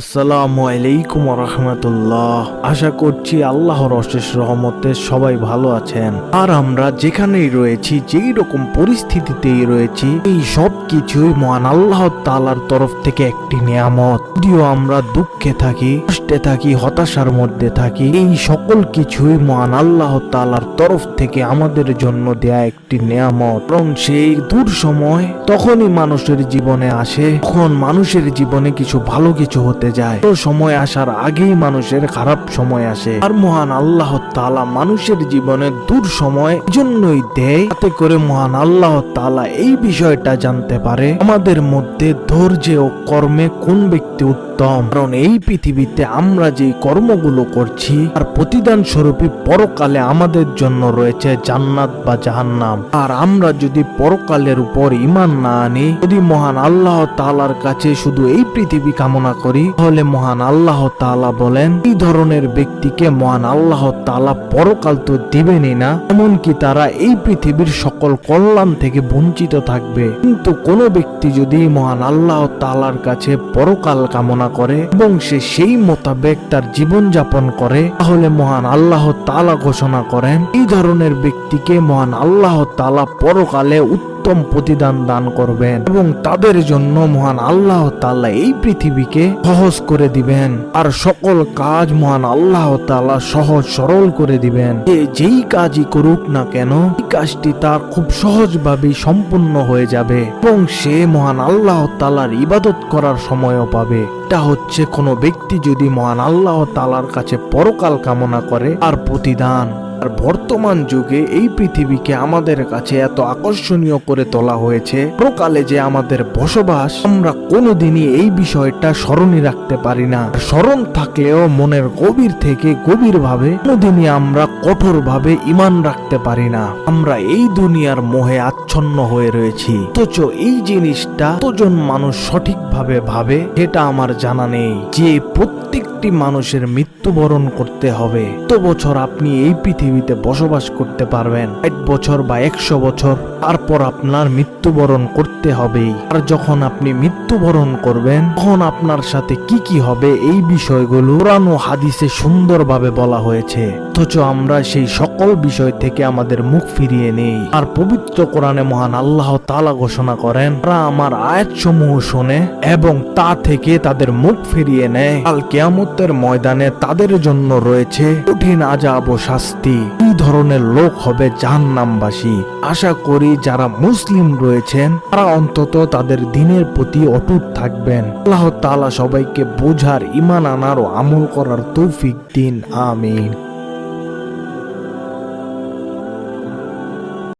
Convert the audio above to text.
আসসালামু আলাইকুম রহমতুল্লাহ আশা করছি আল্লাহর অশেষ রহমতে সবাই ভালো আছেন। আর আমরা যেখানেই রয়েছি, যেই রকম পরিস্থিতিতেই রয়েছি, এই সব কিছুই মহান আল্লাহ তালার তরফ থেকে একটি নিয়ামত। যদিও আমরা দুঃখে থাকি, কষ্টে থাকি, হতাশার মধ্যে থাকি, এই সকল কিছুই মহান আল্লাহ তালার তরফ থেকে আমাদের জন্য দেয়া একটি নিয়ামত। এবং সেই দূর সময়, তখনই মানুষের জীবনে আসে, তখন মানুষের জীবনে কিছু ভালো কিছু হতে যায়। তো সময় আসার আগেই মানুষের খারাপ সময় আসে। আর মহান আল্লাহ তালা মানুষের জীবনে দূর সময় জন্যই দেয় তাতে করে মহান আল্লাহ তালা এই বিষয়টা জানতে পারে। আমাদের মধ্যে ধৈর্য ও কর্মে কোন ব্যক্তি উত্তম। কারণ এই পৃথিবীতে আমরা যে কর্মগুলো করছি আর প্রতিদান স্বরূপই পরকালে আমাদের জন্য রয়েছে জান্নাত বা জাহান্নাম। আর আমরা যদি পরকালের উপর ইমান না আনি, যদি মহান আল্লাহ তালার কাছে শুধু এই পৃথিবী কামনা করি, তাহলে মহান আল্লাহ তালা বলেন, এই ধরনের ব্যক্তিকে মহান আল্লাহ তালা পরকাল তো দিবেনই না, এমনকি তারা এই পৃথিবীর সকল কল্যাণ থেকে বঞ্চিত থাকবে। কিন্তু কোনো ব্যক্তি যদি মহান আল্লাহ তালার কাছে পরকাল কামনা করে এবং সে সেই মোতাবেক তার জীবন যাপন করে, তাহলে মহান আল্লাহ তালা ঘোষণা করেন, এই ধরনের ব্যক্তিকে মহান আল্লাহ তালা পরকালে প্রতিদান দান করবেন এবং তাদের জন্য মহান আল্লাহ তাআলা এই পৃথিবীকে সহজ করে দিবেন। আর সকল কাজ মহান আল্লাহ তাআলা সহজ সরল করে দিবেন। যেই কাজই করুক না কেন, এই কাজটি তার খুব সহজভাবেই সম্পূর্ণ হয়ে যাবে এবং সে মহান আল্লাহ তাআলার ইবাদত করার সময়ও পাবে। এটা হচ্ছে কোনো ব্যক্তি যদি মহান আল্লাহ তালার কাছে পরকাল কামনা করে আর প্রতিদান। আর বর্তমান যুগে এই পৃথিবীকে আমাদের কাছে এত আকর্ষণীয় করে তোলা হয়েছে, প্রকালে যে আমাদের বসবাস, আমরা কোনোদিনই এই বিষয়টা স্মরণই রাখতে পারি না। স্মরণ থাকলেও মনের গভীর থেকে গভীর ভাবে কোনোদিনই আমরা কঠোর ভাবে ইমান রাখতে পারি না। আমরা এই দুনিয়ার মোহে আচ্ছন্ন হয়ে রয়েছি। অথচ এই জিনিসটা কতজন মানুষ সঠিকভাবে ভাবে, সেটা আমার জানা নেই। যে প্রত্যেকটি মানুষের মৃত্যুবরণ করতে হবে। তো বছর আপনি এই পৃথিবীতে বসবাস করতে পারবেন। এক বছর বা একশো বছর, তারপর আপনার মৃত্যুবরণ করতে হবেই। আর যখন আপনি মৃত্যুবরণ করবেন, তখন আপনার সাথে কি কি হবে এই বিষয়গুলো ও হাদিসে সুন্দরভাবে বলা হয়েছে। অথচ আমরা সেই সকল বিষয় থেকে আমাদের মুখ ফিরিয়ে নেই। আর পবিত্র কোরআনে মহান আল্লাহ তালা ঘোষণা করেন, তারা আমার আয়াত সমূহ শোনে এবং তা থেকে তাদের মুখ ফিরিয়ে নেয়। কাল কেয়ামতের ময়দানে তাদের জন্য রয়েছে কঠিন আজাব ও শাস্তি। কি ধরনের লোক হবে জাহান্নামবাসী? আশা করি যারা মুসলিম রয়েছেন, তারা অন্তত তাদের দিনের প্রতি অটুট থাকবেন। আল্লাহ তালা সবাইকে বোঝার ইমান আনার ও আমল করার তৌফিক দিন। আমিন।